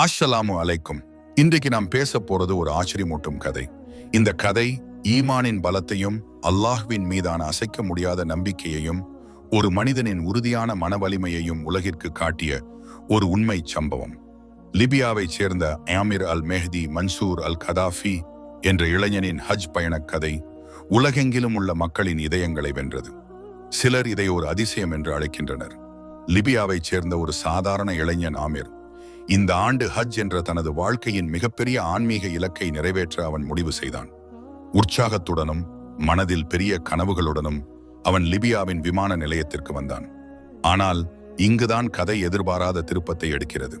ஆஷலாமு அலைக்கும். இன்றைக்கு நாம் பேச போறது ஒரு ஆச்சரியமூட்டும் கதை. இந்த கதை ஈமானின் பலத்தையும் அல்லாஹ்வின் மீதான அசைக்க முடியாத நம்பிக்கையையும் ஒரு மனிதனின் உறுதியான மன வலிமையையும் உலகிற்கு காட்டிய ஒரு உண்மை சம்பவம். லிபியாவைச் சேர்ந்த ஆமிர் அல் மெஹதி மன்சூர் அல் கதாஃபி என்ற இளைஞனின் ஹஜ் பயணக் கதை உலகெங்கிலும் உள்ள மக்களின் இதயங்களை வென்றது. சிலர் இதை ஒரு அதிசயம் என்று அழைக்கின்றனர். லிபியாவைச் சேர்ந்த ஒரு சாதாரண இளைஞன் ஆமிர் இந்த ஆண்டு ஹஜ் என்ற தனது வாழ்க்கையின் மிகப்பெரிய ஆன்மீக இலக்கை நிறைவேற்ற அவன் முடிவு செய்தான். உற்சாகத்துடனும் மனதில் பெரிய கனவுகளுடனும் அவன் லிபியாவின் விமான நிலையத்திற்கு வந்தான். ஆனால் இங்குதான் கதை எதிர்பாராத திருப்பத்தை எடுக்கிறது.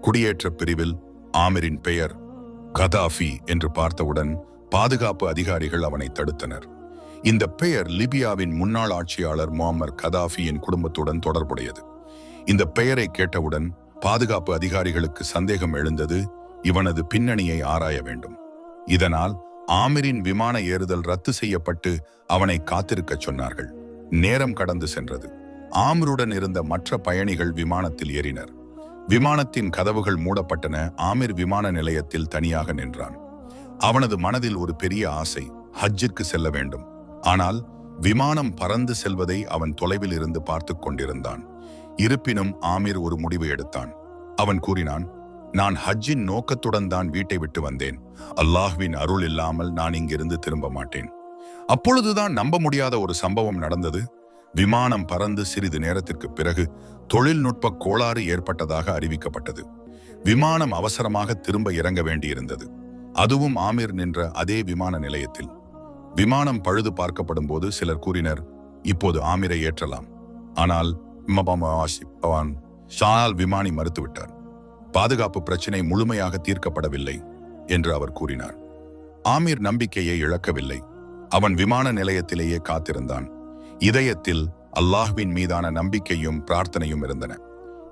குடியேற்ற பிரிவில் ஆமிரின் பெயர் கதாஃபி என்று பார்த்தவுடன் பாதுகாப்பு அதிகாரிகள் அவனை தடுத்தனர். இந்த பெயர் லிபியாவின் முன்னாள் ஆட்சியாளர் முகமர் கதாஃபியின் குடும்பத்துடன் தொடர்புடையது. இந்த பெயரை கேட்டவுடன் பாதுகாப்பு அதிகாரிகளுக்கு சந்தேகம் எழுந்தது இவனது பின்னணியை ஆராய வேண்டும். இதனால் ஆமிரின் விமான ஏறுதல் ரத்து செய்யப்பட்டு அவனை காத்திருக்கச் சொன்னார்கள். நேரம் கடந்து சென்றது. ஆமிருடன் இருந்த மற்ற பயணிகள் விமானத்தில் ஏறினர். விமானத்தின் கதவுகள் மூடப்பட்டன. ஆமிர் விமான நிலையத்தில் தனியாக நின்றான். அவனது மனதில் ஒரு பெரிய ஆசை ஹஜ்ஜிற்கு செல்ல வேண்டும். ஆனால் விமானம் பறந்து செல்வதை அவன் தொலைவில் இருந்து பார்த்து கொண்டிருந்தான். இருப்பினும் ஆமீர் ஒரு முடிவு எடுத்தான். அவன் கூறினான் நான் ஹஜ்ஜின் நோக்கத்துடன் தான் வீட்டை விட்டு வந்தேன். அல்லாஹ்வின் அருள் இல்லாமல் நான் இங்கிருந்து திரும்ப மாட்டேன். அப்பொழுதுதான் நம்ப முடியாத ஒரு சம்பவம் நடந்தது. விமானம் பறந்து சிறிது நேரத்திற்கு பிறகு தொழில்நுட்ப கோளாறு ஏற்பட்டதாக அறிவிக்கப்பட்டது. விமானம் அவசரமாக திரும்ப இறங்க வேண்டியிருந்தது. அதுவும் ஆமீர் நின்ற அதே விமான நிலையத்தில். விமானம் பழுது பார்க்கப்படும் போது சிலர் கூறினர் இப்போது ஆமீரை ஏற்றலாம். ஆனால் பவான் ஷானால் விமானி மறுத்துவிட்டார். பாதுகாப்பு பிரச்சினை முழுமையாக தீர்க்கப்படவில்லை என்று அவர் கூறினார். ஆமீர் நம்பிக்கையை இழக்கவில்லை. அவன் விமான நிலையத்திலேயே காத்திருந்தான். இதயத்தில் அல்லாஹ்வின் மீதான நம்பிக்கையும் பிரார்த்தனையும் இருந்தன.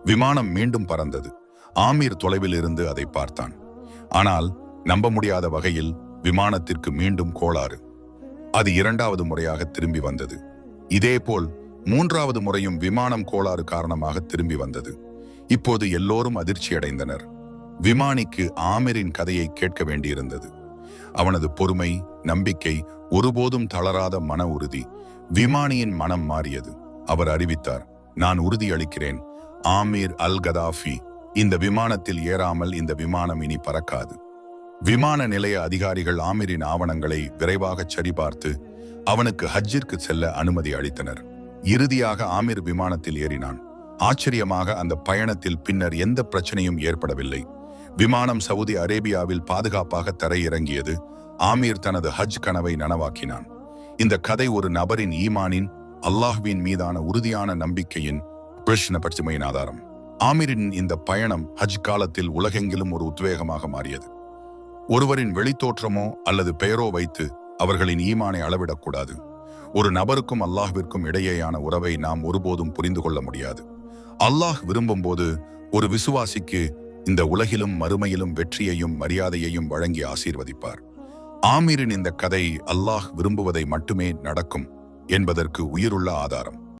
விமானம் மீண்டும் பறந்தது. ஆமீர் தொலைவில் இருந்து அதை பார்த்தான். ஆனால் நம்ப முடியாத வகையில் விமானத்திற்கு மீண்டும் கோளாறு. அது இரண்டாவது முறையாக திரும்பி வந்தது. இதேபோல் மூன்றாவது முறையும் விமானம் கோளாறு காரணமாக திரும்பி வந்தது. இப்போது எல்லோரும் அதிர்ச்சியடைந்தனர். விமானிக்கு ஆமிரின் கதையை கேட்க வேண்டியிருந்தது. அவனது பொறுமை நம்பிக்கை ஒருபோதும் தளராத மன உறுதி விமானியின் மனம் மாறியது. அவர் அறிவித்தார் நான் உறுதியளிக்கிறேன். ஆமீர் அல் கதாஃபி இந்த விமானத்தில் ஏறாமல் இந்த விமானம் இனி பறக்காது. விமான நிலைய அதிகாரிகள் ஆமீரின் ஆவணங்களை விரைவாக சரிபார்த்து அவனுக்கு ஹஜ்ஜிற்கு செல்ல அனுமதி அளித்தனர். இறுதியாக ஆமீர் விமானத்தில் ஏறினான். ஆச்சரியமாக அந்த பயணத்தில் பின்னர் எந்த பிரச்சனையும் ஏற்படவில்லை. விமானம் சவுதி அரேபியாவில் பாதுகாப்பாக தரையிறங்கியது. ஆமீர் தனது ஹஜ் கனவை நனவாக்கினான். இந்த கதை ஒரு நபரின் ஈமானின் அல்லாஹ்வின் மீதான உறுதியான நம்பிக்கையின் கிருஷ்ண பட்சிமையின் ஆதாரம். ஆமீரின் இந்த பயணம் ஹஜ் காலத்தில் உலகெங்கிலும் ஒரு உத்வேகமாக மாறியது. ஒருவரின் வெளித்தோற்றமோ அல்லது பெயரோ வைத்து அவர்களின் ஈமானை அளவிடக்கூடாது. ஒரு நபருக்கும் அல்லாஹ்விற்கும் இடையேயான உறவை நாம் ஒருபோதும் புரிந்து கொள்ள முடியாது. அல்லாஹ் விரும்பும்போது ஒரு விசுவாசிக்கு இந்த உலகிலும் மறுமையிலும் வெற்றியையும் மரியாதையையும் வழங்கி ஆசீர்வதிப்பார். ஆமீரின் இந்த கதை அல்லாஹ் விரும்புவதை மட்டுமே நடக்கும் என்பதற்கு உயிருள்ள ஆதாரம்.